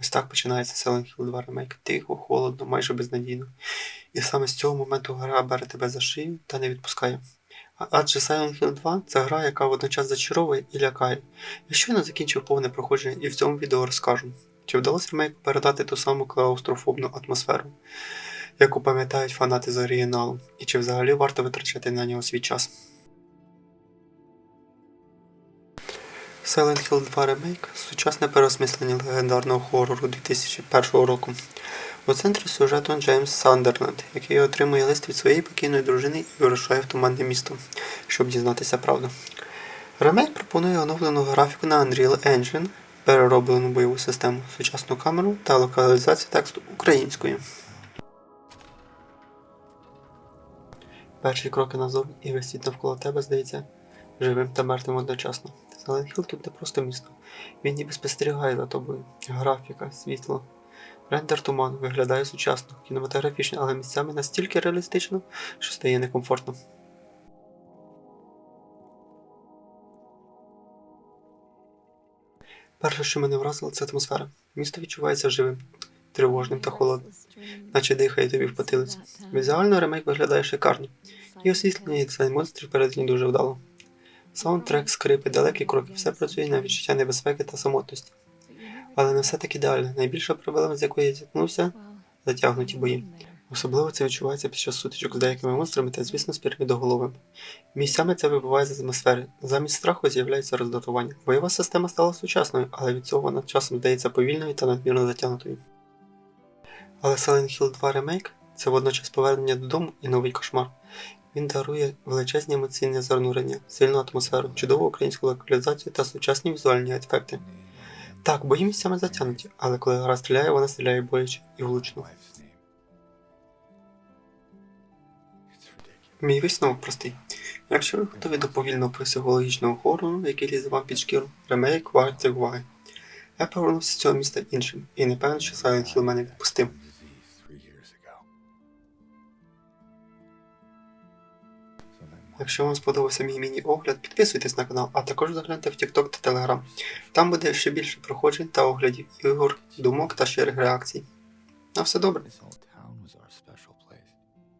Ось так починається Silent Hill 2 ремейк. Тихо, холодно, майже безнадійно. І саме з цього моменту гра бере тебе за шию та не відпускає. Адже Silent Hill 2 це гра, яка водночас зачаровує і лякає. Я щойно закінчив повне проходження і в цьому відео розкажу, чи вдалося ремейку передати ту саму клаустрофобну атмосферу, яку пам'ятають фанати з оригіналу, і чи взагалі варто витрачати на нього свій час. Silent Hill 2 Remake – сучасне переосмислення легендарного хорору 2001 року. У центрі сюжету Джеймс Сандерленд, який отримує лист від своєї покійної дружини і вирушає в туманне місто, щоб дізнатися правду. Ремейк пропонує оновлену графіку на Unreal Engine, перероблену бойову систему, сучасну камеру та локалізацію тексту українською. Перші кроки назовні і світ навколо тебе здається живим та мертвим одночасно. Hill тут не просто місто. Він ніби спостерігає за тобою. Графіка, світло. Рендер туману виглядає сучасно, кінематографічно, але місцями настільки реалістично, що стає некомфортно. Перше, що мене вразило, це атмосфера. Місто відчувається живим, тривожним та холодним, наче дихає тобі в потилицю. Візуально ремейк виглядає шикарно, і освітлення і дизайн монстрів передні дуже вдало. Саундтрек, скрипи, далекі кроки, все працює на відчуття небезпеки та самотності. Але не все так ідеально. Найбільша проблема, з якою я зіткнувся, затягнуті бої. Особливо це відчувається під час сутичок з деякими монстрами та, звісно, з пірамідоголовим. Місцями це вибивається з атмосфери. Замість страху з'являється роздатування. Бойова система стала сучасною, але від цього вона часом здається повільною та надмірно затягнутою. Але Silent Hill 2 Remake – це водночас повернення додому і новий кошмар. Він дарує величезні емоційні занурення, сильну атмосферу, чудову українську локалізацію та сучасні візуальні ефекти. Так, бої місцями затягнуті, але коли гра стріляє, вона стріляє боляче і влучно. Мій висновок простий. Якщо ви готові до повільного психологічного хорору, який лізе вам під шкіру, ремейк варті уваги. Я повернувся з цього міста іншим, і не певен, що Silent Hill мене відпустив. Якщо вам сподобався мій міні-огляд, підписуйтесь на канал, а також загляньте в TikTok та Telegram. Там буде ще більше проходжень та оглядів ігор, думок та щирих реакцій. На все добре.